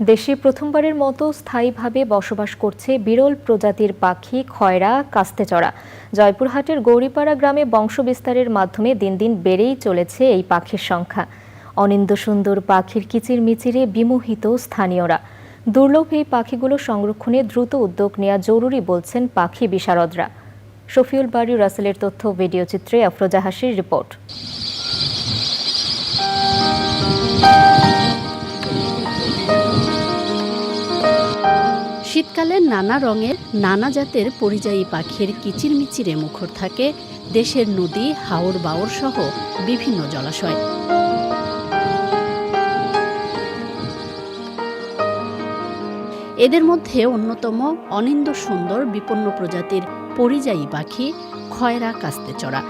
দেশে প্রথমবারের মতো স্থায়ীভাবে বসবাস করছে বিরল প্রজাতির পাখি, খয়রা, কাস্তেচড়া। জয়পুরহাটের গৌরীপাড়া গ্রামে বংশবিস্তারের মাধ্যমে দিন দিন বেড়েই চলেছে এই পাখির সংখ্যা। অনিন্দ সুন্দর পাখির কিচির মিচিরে বিমোহিত স্থানীয়রা। দুর্লভ এই পাখিগুলো সংরক্ষণে দ্রুত উদ্যোগ নেওয়া জরুরি বলছেন পাখি বিশারদরা। শফিউল বাড়ি রাসেলের তথ্য, ভিডিও চিত্রে আফরোজা হাসির রিপোর্ট। শীতকালে নানা রঙের, নানা জাতের পরিযায়ী পাখির কিচিরমিচিরে মুখর থাকে দেশের নদী, হাওর বাওর সহ বিভিন্ন জলাশয়। এদের মধ্যে অন্যতম অনিন্দ সুন্দর বিপন্ন প্রজাতির পরিযায়ী পাখি খয়রা কাস্তে চড়া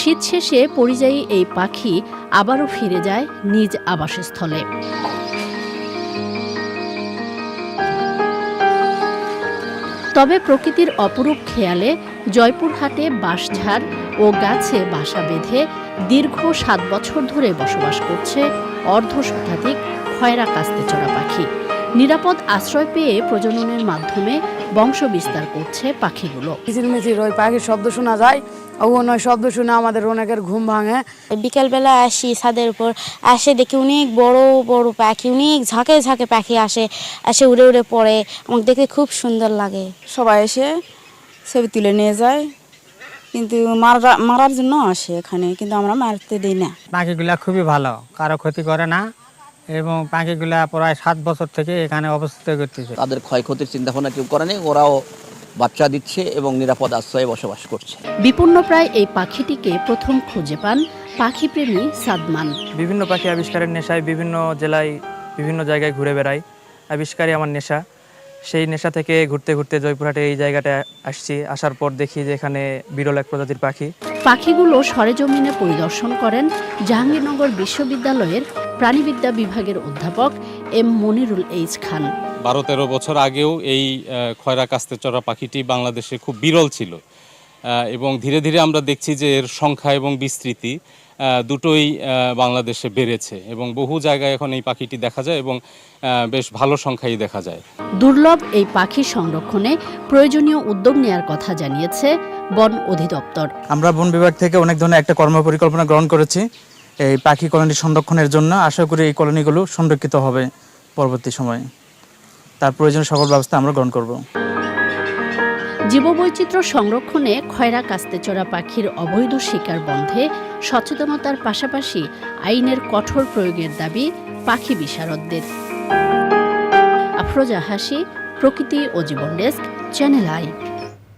শীত শেষে পরিযায়ী এই পাখি আবারও ফিরে যায় নিজ আবাসস্থলে। তবে প্রকৃতির অপরূপ খেয়ালে জয়পুরহাটে বাঁশঝাড় ও গাছে বাসা বেঁধে দীর্ঘ সাত বছর ধরে বসবাস করছে অর্ধ শতাধিক খয়রা কাস্তে চড়া পাখি। নিরাপদ আশ্রয় পেয়ে প্রজননের মাধ্যমে বংশ বিস্তার করছে পাখিগুলো। কিচিরমিচির ওই পাখির শব্দ শোনা যায় ও নয় শব্দ শুনে আমাদের অনেকের ঘুম ভাঙে। বিকালবেলা আসি ছাদের উপর আসে দেখি অনেক বড় বড় পাখি অনেক ঝাঁকে ঝাঁকে পাখি আসে এসে উড়ে উড়ে পড়ে আমাকে দেখতে খুব সুন্দর লাগে। সবাই এসে ছবি তুলে নিয়ে যায় কিন্তু মারা মারার জন্য আসে এখানে কিন্তু আমরা মারতে দিই না। পাখিগুলা খুবই ভালো কারও ক্ষতি করে না। এবং পাখিগুলা প্রায় সাত বছর থেকে এখানে অবস্থিত করতেছে। তাদের ক্ষয়ক্ষতির চিন্তা ভাবনা কেউ করেনি ওরাও বাচ্চা দিচ্ছে এবং নিরাপদ আশ্রয়ে বসবাস করছে। বিপন্ন প্রায় এই পাখিটিকে প্রথম খুঁজে পান পাখিপ্রেমী সাদমান। বিভিন্ন পাখি আবিষ্কারের নেশায় বিভিন্ন জেলায় বিভিন্ন জায়গায় ঘুরে বেড়াই আবিষ্কারই আমার নেশা। সেই নেশা থেকে ঘুরতে ঘুরতে জয়পুরহাটে এই জায়গাটা আসছি আসার পর দেখি যে এখানে বিরল এক প্রজাতির পাখি। পাখিগুলো সরেজমিনে পরিদর্শন করেন জাহাঙ্গীরনগর বিশ্ববিদ্যালয়ের প্রাণীবিদ্যা বিভাগের অধ্যাপক এম মনিরুল এইচ খান। বারো তেরো বছর আগেও এই খয়রা কাস্তে চড়া পাখিটি বাংলাদেশে খুব বিরল ছিল। এবং ধীরে ধীরে আমরা দেখছি যে এর সংখ্যা এবং বিস্তৃতি দুটোই বাংলাদেশে বেড়েছে এবং বহু জায়গায় এখন এই পাখিটি দেখা যায় এবং বেশ ভালো সংখ্যাই দেখা যায়। দুর্লভ এই পাখি সংরক্ষণে প্রয়োজনীয় উদ্যোগ নেয়ার কথা জানিয়েছে বন অধিদপ্তর। আমরা বন বিভাগ থেকে অনেক ধরনের একটা কর্ম পরিকল্পনা গ্রহণ করেছি। এই পাখি কলোনি সংরক্ষণের জন্য আশা করি এই কলোনিগুলো সংরক্ষিত হবে পরবর্তী সময়ে। তার প্রয়োজনীয় সকল ব্যবস্থা আমরা গ্রহণ করব। জীববৈচিত্র্য সংরক্ষণে খয়রা কাস্তেচড়া পাখির অবৈধ শিকার বন্ধে সচেতনতার পাশাপাশি আইনের কঠোর প্রয়োগের দাবি পাখি বিশারদদের। আফরোজা হাসি, প্রকৃতি ও জীবন ডেস্ক, চ্যানেল আই।